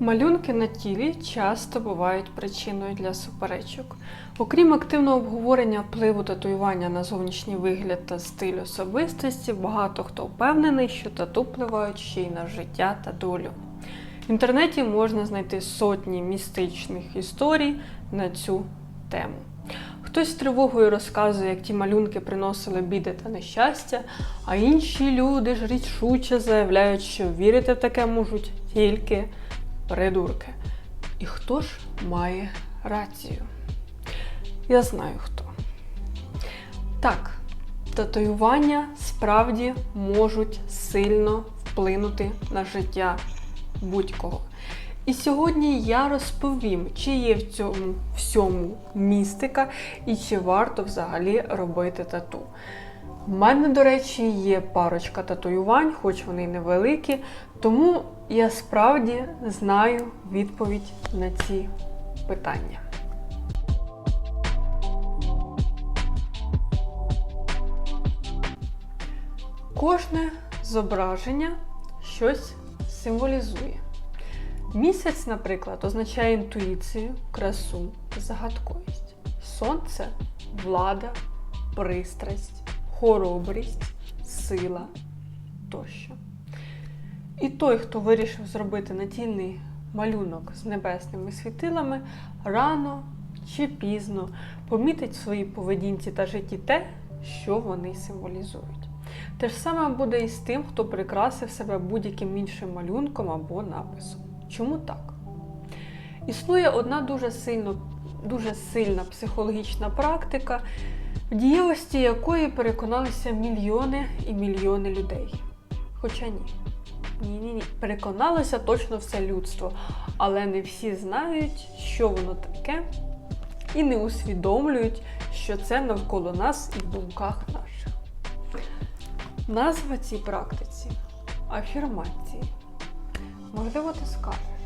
Малюнки на тілі часто бувають причиною для суперечок. Окрім активного обговорення впливу татуювання на зовнішній вигляд та стиль особистості, багато хто впевнений, що тату впливають ще й на життя та долю. В інтернеті можна знайти сотні містичних історій на цю тему. Хтось з тривогою розказує, як ті малюнки приносили біди та нещастя, а інші люди ж рішуче заявляють, що вірити в таке можуть тільки придурки. І хто ж має рацію? Я знаю хто. Так, татуювання справді можуть сильно вплинути на життя будь-кого. І сьогодні я розповім, чи є в цьому всьому містика і чи варто взагалі робити тату. У мене, до речі, є парочка татуювань, хоч вони й невеликі, тому я справді знаю відповідь на ці питання. Кожне зображення щось символізує. Місяць, наприклад, означає інтуїцію, красу, загадковість. Сонце влада, пристрасть, хоробрість, сила тощо. І той, хто вирішив зробити натільний малюнок з небесними світилами, рано чи пізно помітить в своїй поведінці та житті те, що вони символізують. Те ж саме буде і з тим, хто прикрасив себе будь-яким іншим малюнком або написом. Чому так? Існує одна дуже, сильно, дуже сильна психологічна практика, в дієвості якої переконалися мільйони і мільйони людей. Хоча ні. Ні-ні ні. Переконалося точно все людство, але не всі знають, що воно таке, і не усвідомлюють, що це навколо нас і в думках наших. Назва цій практиці афірмації. Можливо, ти скажеш.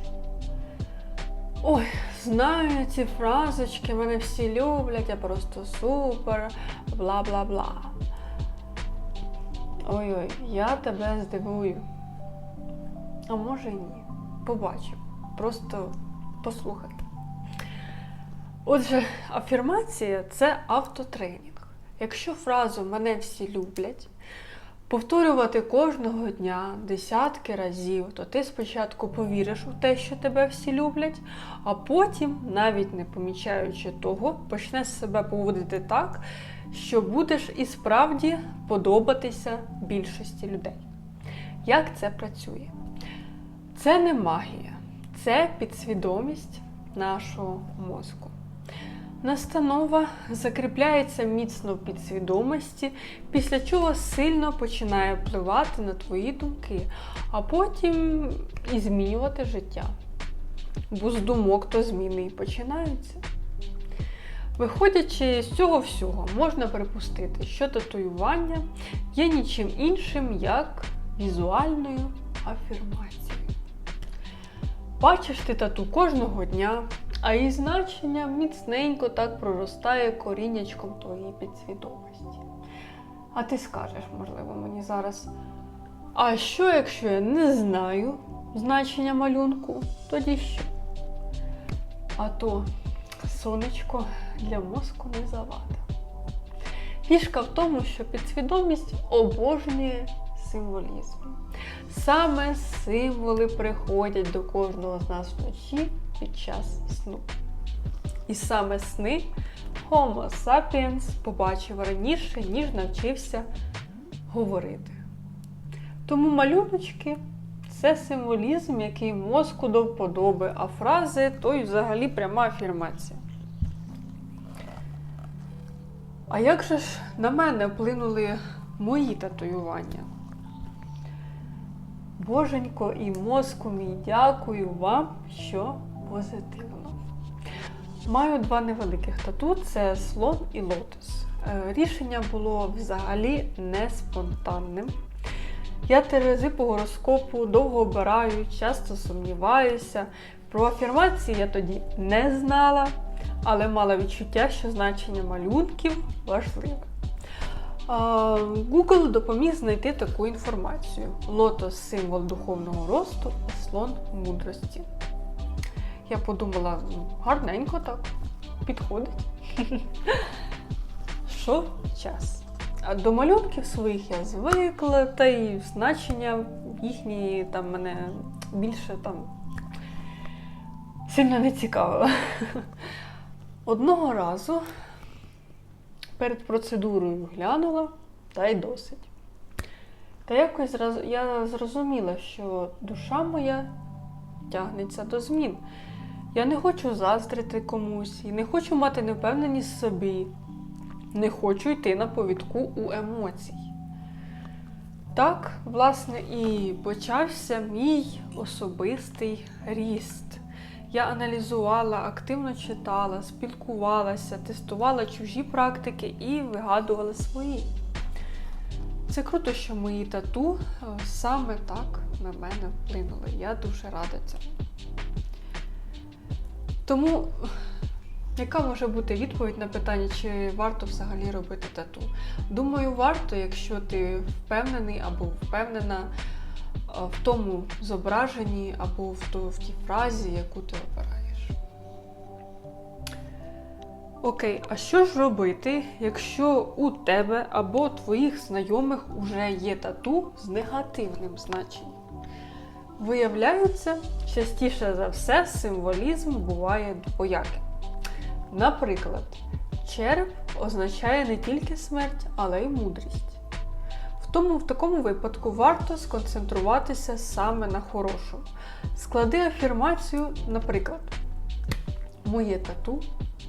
Ой, знаю ці фразочки, мене всі люблять, я просто супер, бла бла бла. Ой-ой, я тебе здивую. А може і ні. Побачу. Просто послухайте. Отже, афірмація це автотренінг. Якщо фразу мене всі люблять, повторювати кожного дня десятки разів, то ти спочатку повіриш у те, що тебе всі люблять, а потім, навіть не помічаючи того, почнеш себе поводити так, що будеш і справді подобатися більшості людей. Як це працює? Це не магія, це підсвідомість нашого мозку. Настанова закріпляється міцно в підсвідомості, після чого сильно починає впливати на твої думки, а потім і змінювати життя. Бо з думок то зміни і починаються. Виходячи з цього всього, можна припустити, що татуювання є нічим іншим, як візуальною афірмацією. Бачиш ти тату кожного дня, а її значення міцненько так проростає коріннячком твоєї підсвідомості. А ти скажеш, можливо, мені зараз. А що, якщо я не знаю значення малюнку, тоді що? А то сонечко для мозку не завада. Фішка в тому, що підсвідомість обожнює символізм. Саме символи приходять до кожного з нас вночі під час сну. І саме сни Homo sapiens побачив раніше, ніж навчився говорити. Тому малюночки це символізм, який мозку до вподоби, а фрази то й взагалі пряма афірмація. А як же ж на мене вплинули мої татуювання? Боженько і мозку мій дякую вам, що позитивно. Маю два невеликих тату це слон і лотос. Е, Рішення було взагалі не спонтанним. Я терези по гороскопу довго обираю, часто сумніваюся. Про афірмації я тоді не знала, але мала відчуття, що значення малюнків важливе. А, Google допоміг знайти таку інформацію: лотос символ духовного росту, слон мудрості. Я подумала, ну, гарненько так, підходить. Що час. А до малюнків своїх я звикла, та й значення їхні там мене більше там сильно не цікавило. Одного разу перед процедурою глянула, та й досить. Та якось я зрозуміла, що душа моя тягнеться до змін. Я не хочу заздрити комусь і не хочу мати невпевненість в собі. Не хочу йти на повідку у емоцій. Так, власне, і почався мій особистий ріст. Я аналізувала, активно читала, спілкувалася, тестувала чужі практики і вигадувала свої. Це круто, що мої тату е, саме так на мене вплинули. Я дуже рада цьому. Тому, яка може бути відповідь на питання, чи варто взагалі робити тату? Думаю, варто, якщо ти впевнений або впевнена в тому зображенні або в тій фразі, яку ти обираєш. Окей, а що ж робити, якщо у тебе або твоїх знайомих уже є тату з негативним значенням? Виявляється, частіше за все символізм буває двояким. Наприклад, череп означає не тільки смерть, але й мудрість. В тому в такому випадку варто сконцентруватися саме на хорошому. Склади афірмацію, наприклад, моє тату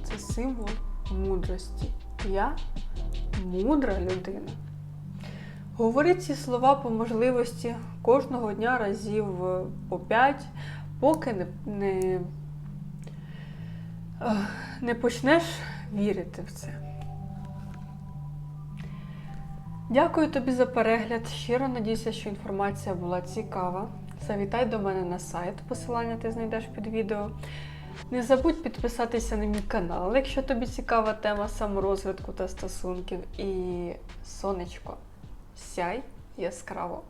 це символ мудрості. Я мудра людина. Говори ці слова по можливості кожного дня разів е, по 5, поки не, не, е, не почнеш вірити в це. Дякую тобі за перегляд. Щиро надіюся, що інформація була цікава. Завітай до мене на сайт, посилання ти знайдеш під відео. Не забудь підписатися на мій канал, якщо тобі цікава тема саморозвитку та стосунків. І сонечко, сяй яскраво.